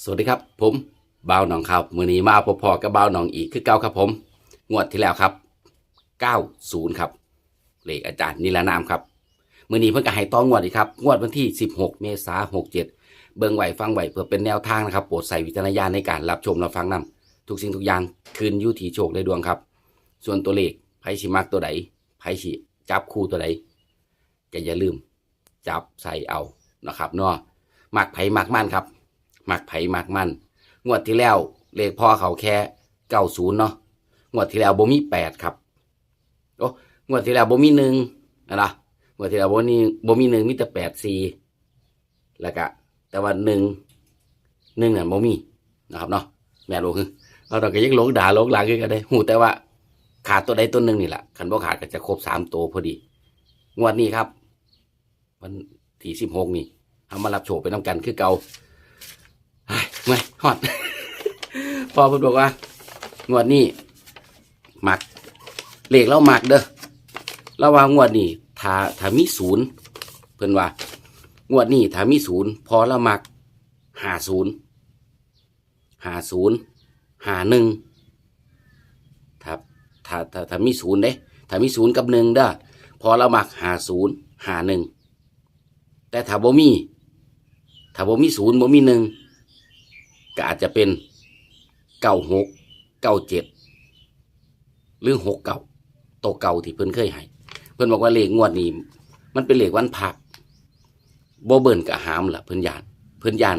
สวัสดีครับ ผมบ่าวหนองครับมือนี้มาพอๆกับบ่าวหนองอีกคือเก่าครับผม งวดที่แล้วครับ 90 ครับเลขอาจารย์นิรนามครับมือนี้เพิ่งก็ให้ต้องงวดอีกครับ งวดวันที่ 16 เมษายน67 เบิ่งไหวฟังไหวเพื่อเป็นแนวทางนะครับโปรดใส่วิจารณญาณในการรับชมรับฟังนำทุกสิ่งทุกอย่างคืนยุทีโชคได้ดวงครับ ส่วนตัวเลขไพ่ชิมักตัวใดไพ่ชิจับคู่ตัวใดก็อย่าลืม จับใส่เอานะครับเนาะมักไผ่มักมันครับ มักไผ่มักมัน งวดที่แล้วเลขพ่อเขาแค่เก้าศูนย์เนาะ งวดที่แล้วบ่มีแปดครับ โอ้ งวดที่แล้วบ่มีหนึ่งนะนะงวดที่แล้วบ่มีบ่มีหนึ่งมีแต่แปดสี่แล้วก็แต่ว่าหนึ่งหนึ่งน่ะบ่มีนะครับเนาะ แม่นบ่คือเราต้องก็ยังหลงด่าหลงหลังคือกันได้หูแต่ว่าขาดตัวใดตัวหนึ่งนี่แหละคันบ่ขาดก็จะครบสามตัวพอดี งวดนี้ครับ วันที่สิบหกนี่เอามารับโชคไปน้ำกันคือเก่า เฮ้ยเมื่อยฮอด พอเพิ่นบอกว่างวดนี้หมักเลขเรามักเด้อเราว่างวดนี้ถ้าถ้ามีศูนย์เพิ่นว่างวดนี้ถ้ามีศูนย์พอเราหมักหาศูนย์หาศูนย์หาหนึ่งถ้าถ้าถ้าถ้ามีศูนย์เด้ถ้ามีศูนย์กับหนึ่งเด้อพอเราหมักหาศูนย์หาหนึ่งแต่ถ้าบ่มีถ้าบ่มีศูนย์บ่มีหนึ่ง ก็อาจจะเป็นเก้าหกเก้าเจ็ดหรือหกเก้าโตเก่าที่เพิ่นเคยให้เพิ่นบอกว่าเลขงวดนี้มันเป็นเลขวันพักโบเบิ่นกะหามล่ะเพิ่นยานเพิ่นยาน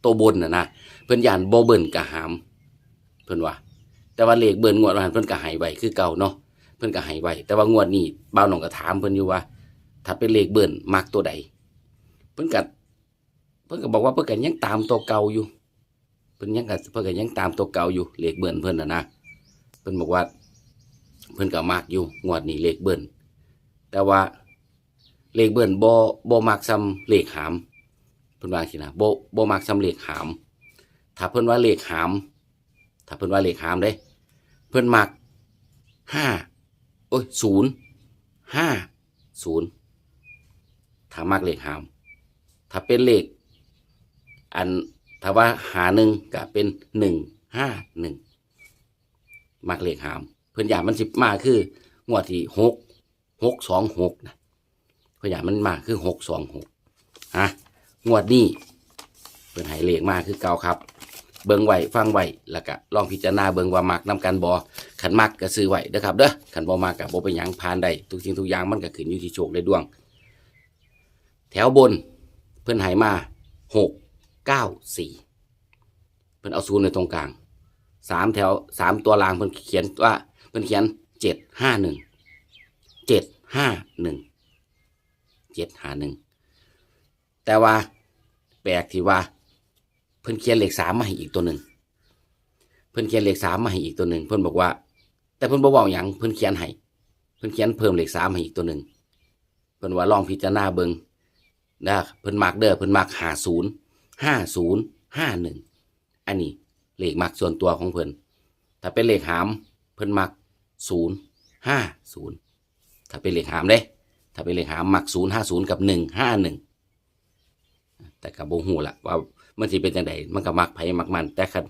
โตบนน่ะนะเพิ่นยานโบเบิ่นกะหาม เพิ่นว่า แต่ว่าเลขเบิ่นงวดวันเพิ่นก็ให้ไว้คือเก่าเนาะเพิ่นก็ให้ไว้แต่ว่างวดนี้บ่าวหนองก็ถามเพิ่นอยู่ว่า ถ้าเป็นเลขเบิ่นมักตัวใด เพิ่นก็เพิ่นก็บอกว่าเพิ่นก็ยังตามตัวเก่าอยู่ เพิ่นยังก็เพิ่นก็ยังตามตัวเก่าอยู่เลขเบิ่นเพิ่นนะนะเพิ่นบอกว่า เพิ่นก็มักอยู่งวดนี้เลขเบิ่นแต่ว่าเลขเบิ่นบ่บ่มักซ้ำเลขหามเพิ่นว่าสินะบ่บ่มักซ้ำเลขหาม ถ้าเพิ่นว่าเลขหาม ถ้าเพิ่นว่าเลขหามเด้ เพิ่นมักห้าโอ้ยศูนย์ห้าศูนย์ถ้ามักเลขหาม ถ้าเป็นเลขอัน ถ้าว่าหาหนึ่งก็เป็นหนึ่งห้าหนึ่งมักเลขหาม เพื่อนอยากมันสิบมาคืองวดที่หกหกสองหกนะเพื่อนอยากมันมาคือหกสองหกฮะงวดนี้เพื่อนให้เลขมาคือเก่าครับ เบิ่งไหวฟังไหวแล้วก็ลองพิจารณาเบิ่งว่ามักนำกันบอขันมักก็ซื้อไหวเด้อครับเด้อขันบ่มักกับบ่เป็นหยังผ่านได้ทุกสิ่งทุกอย่างมันก็ขึ้นอยู่ที่โชคได้ดวง แถวบนเพื่อนให้มาหก เก้าสี่เพื่นเอาศูนย์ในตรงกลางสามแถวสามตัวรางเพื่นเขียนว่าเพื่นเขียนเจ็ดห้าหนึ่งเจ็ดห้าหนึ่งเจ็ดห้าหนึ่งแต่ว่าแปลกที่ว่า เพิ่นเขียนเลขสามมาให้อีกตัวหนึ่งเพิ่นเขียนเลขสามมาให้อีกตัวหนึ่งเพิ่นบอกว่า แต่เพิ่นบอกว่าหยังเพิ่นเขียนให้เพิ่นเขียนเพิ่มเลขสามให้อีกตัวหนึ่งเพิ่นว่าลองพิจารณาเบิงนะเพิ่นมักเด้อเพิ่นมักหาศูนย์ ห้าศูนย์ห้าหนึ่งอันนี้เลขมักส่วนตัวของเพิ่นถ้าเป็นเลขหามเพิ่นมักศูนย์ห้าศูนย์ถ้าเป็นเลขหามเด้ถ้าเป็นเลขหามมักศูนย์ห้าศูนย์กับหนึ่งห้าหนึ่งแต่กับโบหูละว่ามันสิเป็นจังไดมันก็มักไผมักมัน แต่คัน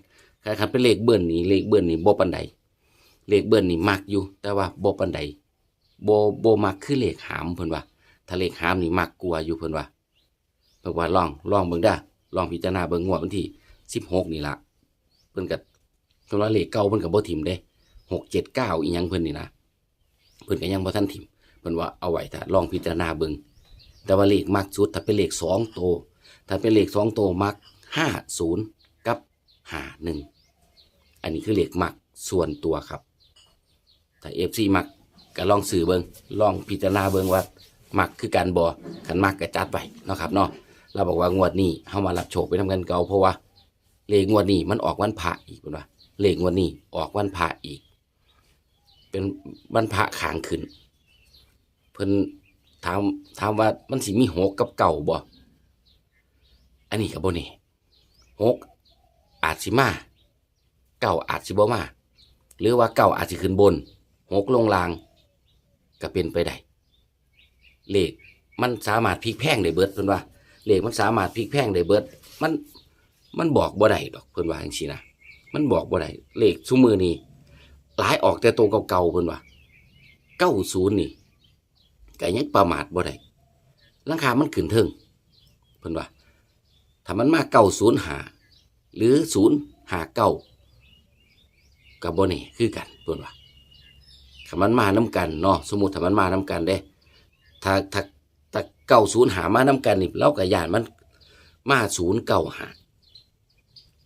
คันเป็นเลขเบิ้ลนี่เลขเบิ้ลนี่บ่ปานใดเลขเบิ้ลนี่มักอยู่ แต่ว่าโบปานใดโบ่บ่มักคือเลขหามเพิ่นว่าถ้าเลขหามนี่มักกลัวอยู่เพิ่นว่าเพิ่นว่าลองลองเบิ่งเด้ ลองพิจารณาเบิ่งงวดวันที่16นี่ละเพิ่นก็เพิ่นว่าเลขเก่าเพิ่นก็บ่ถิ่มเด้6 7 9อีหยังเพิ่นนี่นะเพิ่นก็ยังบ่ทันถิ่มเพิ่นว่าเอาไว้ถ้าลองพิจารณาเบิ่งแต่ว่าเลขมักสุดถ้าเป็นเลขสองโตถ้าเป็นเลขสองโตมักห้าศูนย์กับห้าหนึ่งอันนี้คือเลขมักส่วนตัวครับถ้าเอฟซีมักก็ลองสื่อเบิงลองพิจารณาเบิงว่ามักคือการบอขันมักก็จัดไปเนาะครับเนาะ เราบอกว่างวดนี้เข้ามารับโชคไปทำกันเก่าเพราะว่าเลขงวดนี้มันออกวันพระอีกเป็นว่าเลขงวดนี้ออกวันพระอีก เป็นวันพระขางขึ้น เพิ่นถามถามว่ามันสิมีหกกับเก่าบ่อันนี้กับโบนี่หกอาจสิมาเก้าอาจสิบ่มา หรือว่าเก้าอาจสิขึ้นบนหกลงล่างก็เป็นไปได้เลขมันสามารถพลิกแพงได้เบิดเพิ่นว่า เลขมันสามารถพลิกแพงได้เบิด มันมันบอกบ่ได้ดอกเพิ่นว่าจังซี่นะมันบอกบ่ได้เลขซุมือนี่หลายออกแต่ตัวเก่าๆเพิ่นว่า90นี่ก็ยังประมาทบ่ได้หลังคามันขึ้นเทิงเพิ่นว่าถ้ามันมา905หาหรือ059ก็บ่แน่คือกันเพิ่นว่าถ้ามันมานํกันเนาะสมมุติถ้ามันมานํกันเด้ถ้าถ้า ถ้าเก้าศูนย์หามานํกันนี่เราก็ย่านมัน มาศูนย์เก้าหา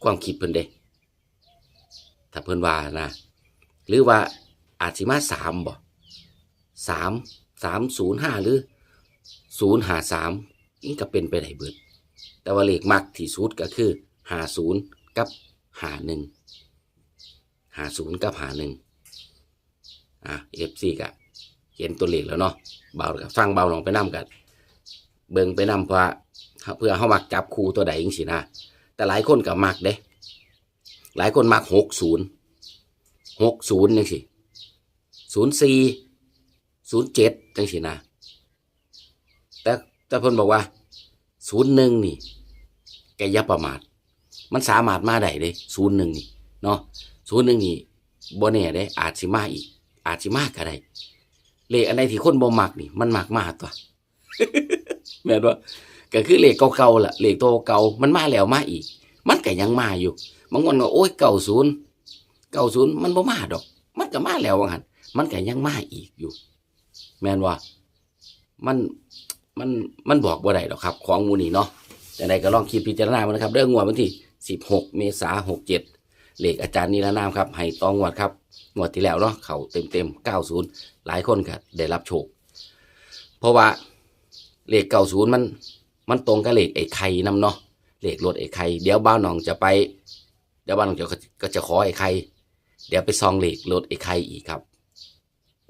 ความคิดเพิ่นเด้ถ้าเพิ่นว่านะ หรือว่าอาจสิมาสามบ่สามสามศูนย์ห้าหรือศูนย์หาสามนี่ก็เป็นไปได้เบิด แต่ว่าเลขมักที่สุดก็คือหาศูนย์กับหาหนึ่งหาศูนย์กับหาหนึ่งอะเอฟซีกะ เห็นตัวเลขแล้วเนาะเบากับฟังเบาลองไปนํกัน เบิ่งไปนํเพราะว่าเพื่อเฮามักจับคู่ตัวใดจังซี่นะแต่หลายคนก็มักเด้ หลายคนมัก60 60จังซี่04 07จังซี่นะแต่แต่เพิ่นบอกว่า01นี่แกย่าประมาท มันสามารถมาได้เด้01นี่เนาะ01นี่บ่แน่เด้ อาจสิมาอีก อาจสิมาก็ได้ เลขอันใดที่คนบ่มักนี่ มันมักมากตัวแม่นว่าก็คือเลขเก่าๆล่ะเลขตัวเก่ามันมาแล้วมาอีก มันก็ยังมาอยู่บางคนก็โอ้ยเก่าศูนย์เก่าศูนย์มันบ่มาดอก มันก็มาแล้วว่างั้นมันก็ยังมาอีกอยู่ แม่นว่ามันมันมันบอกบ่ได้ดอกครับ ของมูนี่เนาะแต่ใดก็ลองคิดพิจารณามานะครับเรื่องงวดวันที่16 เมษายน67เลขอาจารย์นิรนามครับ ให้ตองวดครับ งวดที่แล้วเนาะเขาเต็มๆ90หลายคนก็ได้รับโชค เพราะว่าเลขเก้าศูนย์มันมันตรงกับเลขไอ้ไข่นำเนาะเลขรถไอ้ไข่เดี๋ยวบ้านหนองจะไป เดี๋ยวบ้านหนองจะก็จะขอไอ้ไข่เดี๋ยวไปซองเลขรถไอ้ไข่อีกครับ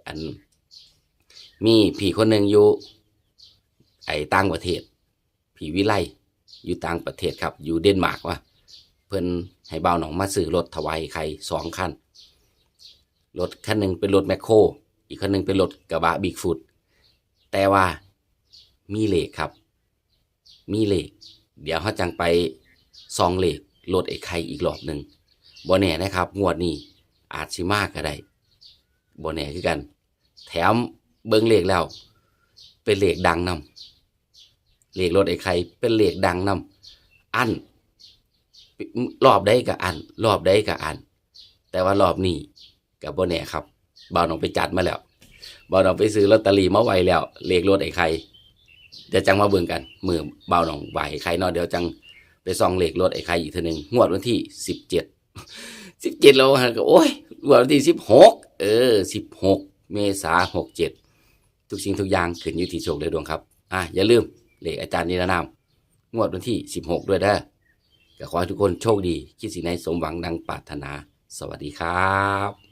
อันมีพี่คนหนึ่งอยู่ไอ้ต่างประเทศพี่วิไลอยู่ต่างประเทศครับ อยู่เดนมาร์กว่ะเพิ่อนให้บ่าวหนองมาซื้อรถถวายไอ้ไข่สองคัน รถคันหนึ่งเป็นรถแมคโครอีกคันหนึ่งเป็นรถกระบะบิ๊กฟุตแต่ว่ามีเหล็กครับ มีเหล็กเดี๋ยวเขาจังไปซองเหล็กรถไอ้ไข่อีกรอบหนึ่งบ่แน่นะครับ งวดนี้อาจสิมากก็ได้บ่แน่คือกัน แถมเบิ้งเหล็กแล้ว เป็นเหล็กดังนำเหล็กรถไอ้ไข่เป็นเหล็กดังนำอันรอบได้กับอัน รอบได้กับอัน แต่ว่ารอบนี้ กับบ่แน่ครับบ่าวน้องไปจัดมาแล้วบ่าวน้องไปซื้อลอตเตอรี่มาไว้แล้วเลขรถไอ้ไข่เดี๋ยวจังมาเบิ่งกันมือบ่าวน้องไหวไอ้ไข่เนาะเดี๋ยวจังไปส่องเลขรถไอ้ไข่อีกทีหนึ่งงวดวันที่สิบเจ็ดสิบเจ็ดแล้วฮะก็โอ้ยงวดวันที่สิบหกเออสิบหกเมษาหกเจ็ดทุกสิ่งทุกอย่างขึ้นอยู่ที่โชคและดวงครับอะอย่าลืมเลขอาจารย์นิรนามงวดวันที่สิบหกด้วยเด้อก็ขอให้ทุกคนโชคดี คิดสิ่งใดสมหวังดังปรารถนา สวัสดีครับ